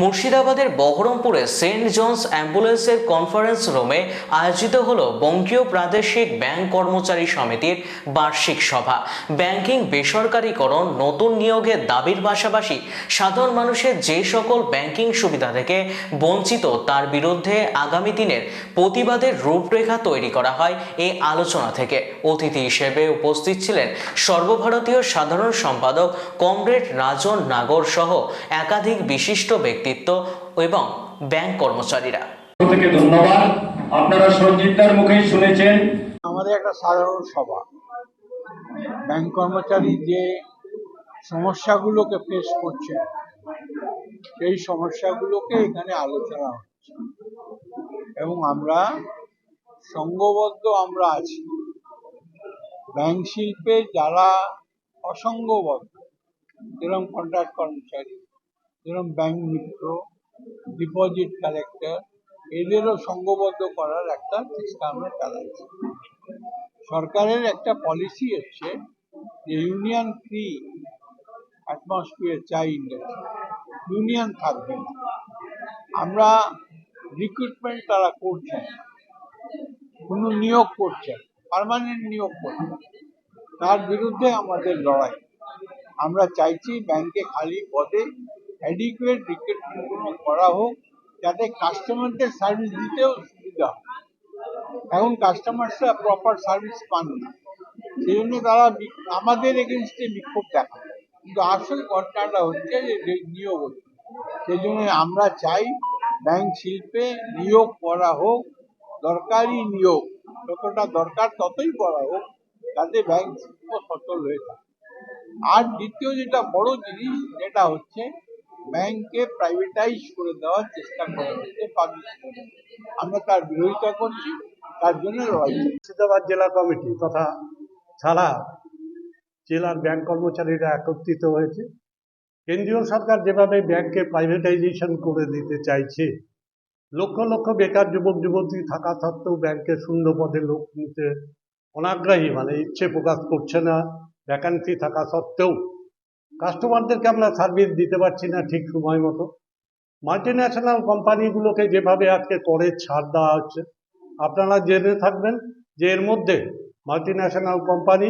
মুর্শিদাবাদের বহরমপুরে Saint Johns অ্যাম্বুলেন্সের কনফারেন্স রুমে আয়োজিত হলো বঙ্গীয় প্রাদেশিক ব্যাংক কর্মচারী সমিতির বার্ষিক সভা। ব্যাংকিং বেসরকারীকরণ, নতুন নিয়োগের দাবির পাশাপাশি সাধারণ মানুষের যে সকল ব্যাংকিং সুবিধা থেকে বঞ্চিত, তার বিরুদ্ধে আগামী দিনের প্রতিবাদের রূপরেখা তৈরি করা হয় এই আলোচনা থেকে। অতিথি হিসেবে উপস্থিত ছিলেন সর্বভারতীয় সাধারণ সম্পাদক কমরেড রাজন নাগর সহ একাধিক বিশিষ্ট ব্যক্তিত্ব এবং ব্যাংক কর্মচারীরা। থেকে ধন্যবাদ। আপনারা মুখেই শুনেছেন। আমাদের একটা সাধারণ সভা। ব্যাংক কর্মচারী যে সমস্যাগুলোকে ফেস করছে সেই সমস্যাগুলোকে এখানে আলোচনা হচ্ছে। এবং আমরা সঙ্গবদ্ধ আমরা আছি। ব্যাংক শিল্পে যারা অসঙ্গবদ্ধ যেরকম কন্ট্রাক্ট কর্মচারী যেরকম ব্যাংক মিত্র, ডিপোজিট কালেক্টর, এদেরও সঙ্গবদ্ধ করার একটা চেষ্টা আমরা চালাচ্ছি। সরকারের একটা পলিসি হচ্ছে যে ইউনিয়ন ফ্রি অ্যাটমসফিয়ার চাই ইন্ডাস্ট্রি। ইউনিয়ন থাকবে না। আমরা রিক্রুটমেন্ট তারা করছেন কোনো নিয়োগ করছেন পার্মানেন্ট নিয়োগ করছেন তার বিরুদ্ধে আমাদের লড়াই। আমরা চাইছি ব্যাংকে খালি পদে অ্যাডিকুয়েট রিক্রুটমেন্টগুলো করা হোক, যাতে কাস্টমারদের সার্ভিস দিতেও সুবিধা এখন কাস্টমারসরা প্রপার সার্ভিস পান না। সেই জন্য তারা আমাদের এগেনস্টে বিক্ষোভ দেখায়। কিন্তু আসল ঘটনাটা হচ্ছে যে নিয়োগ হচ্ছে। সেই জন্য আমরা চাই ব্যাংক শিল্পে নিয়োগ করা হোক, দরকারি নিয়োগ, যতটা দরকার ততই করা হোক, যাতে ব্যাংক শিল্প সচল হয়ে থাকে। আর দ্বিতীয় যেটা বড় জিনিস, যেটা হচ্ছে ব্যাংককে প্রাইভেটাইজ করে দেওয়ার চেষ্টা করা হচ্ছে আমরা তার বিরোধিতা করছি, তার জন্য মুর্শিদাবাদ জেলা কমিটি তথা ছাড়া জেলার ব্যাংক কর্মচারীরা একত্রিত হয়েছে। কেন্দ্রীয় সরকার যেভাবে ব্যাংকে প্রাইভেটাইজেশন করে দিতে চাইছে, লক্ষ লক্ষ বেকার যুবক যুবতী থাকা সত্ত্বেও ব্যাংকে শূন্য পদে লোক নিতে অনাগ্রহী মানে ইচ্ছে প্রকাশ করছে না। ভ্যাকান্সি থাকা সত্ত্বেও কাস্টমারদেরকে আমরা সার্ভিস দিতে পারছি না ঠিক সময় মতো। মাল্টি ন্যাশনাল কোম্পানিগুলোকে যেভাবে আজকে করে ছাড় দেওয়া হচ্ছে, আপনারা জেনে থাকবেন যে এর মধ্যে মাল্টি ন্যাশনাল কোম্পানি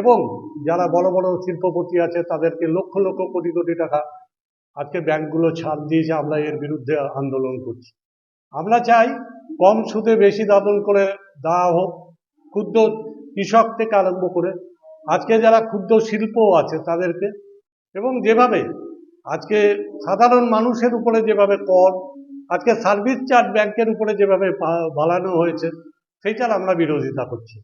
এবং যারা বড় বড় শিল্পপতি আছে, তাদেরকে লক্ষ লক্ষ কোটি কোটি টাকা আজকে ব্যাংকগুলো ছাড় দিয়েছে, আমরা এর বিরুদ্ধে আন্দোলন করছি। আমরা চাই কম সুদে বেশি দাদন করে দেওয়া হোক, ক্ষুদ্র কৃষক থেকে আরম্ভ করে। আজকে যারা ক্ষুদ্র শিল্প আছে, তাদেরকে এবং যেভাবে আজকে সাধারণ মানুষের উপরে যেভাবে কর, আজকে সার্ভিস চার্জ ব্যাংকের উপরে যেভাবে বাড়ানো হয়েছে, সেইটার আমরা বিরোধিতা করছি।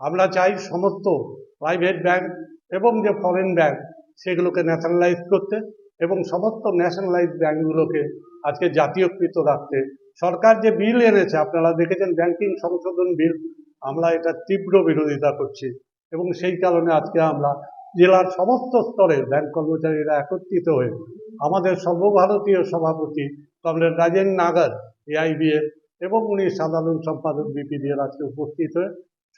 আমরা চাই সমস্ত প্রাইভেট ব্যাংক এবং যে ফরেন ব্যাংক, সেগুলোকে ন্যাশনালাইজ করতে এবং সমস্ত ন্যাশনালাইজ ব্যাংকগুলোকে আজকে জাতীয়কৃত রাখতে। সরকার যে বিল এনেছে, আপনারা দেখেছেন ব্যাংকিং সংশোধন বিল, আমরা এটা তীব্র বিরোধিতা করছি এবং সেই কারণে আজকে আমরা জেলার সমস্ত স্তরের ব্যাংক কর্মচারীরা একত্রিত হয়ে আমাদের সর্বভারতীয় সভাপতি কমরেড রাজেন নাগার এআইবিএর এবং উনি সাধারণ সম্পাদক বিপিডিএর আজকে উপস্থিত হয়ে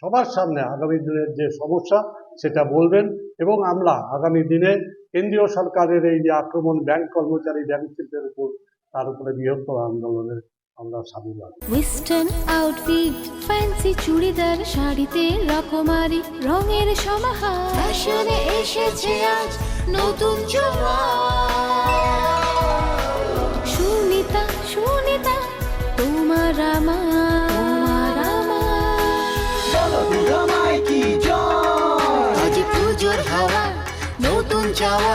সবার সামনে আগামী দিনের যে সমস্যা সেটা বলবেন এবং আমরা আগামী দিনে কেন্দ্রীয় সরকারের এই যে আক্রমণ ব্যাংক কর্মচারী, ব্যাংক শিল্পের উপর তার উপরে বৃহত্তর আন্দোলনের আমরা হব ওয়েস্টার্ন আউটফিট ফ্যান্সি চুড়িদার শাড়িতে রকমারি রঙের সমাহার। ফ্যাশনে এসেছে আজ নতুন সুনিতা সুনিতা তোমার আমার আমার। আজ পুজোর হাওয়া নতুন চাওয়া।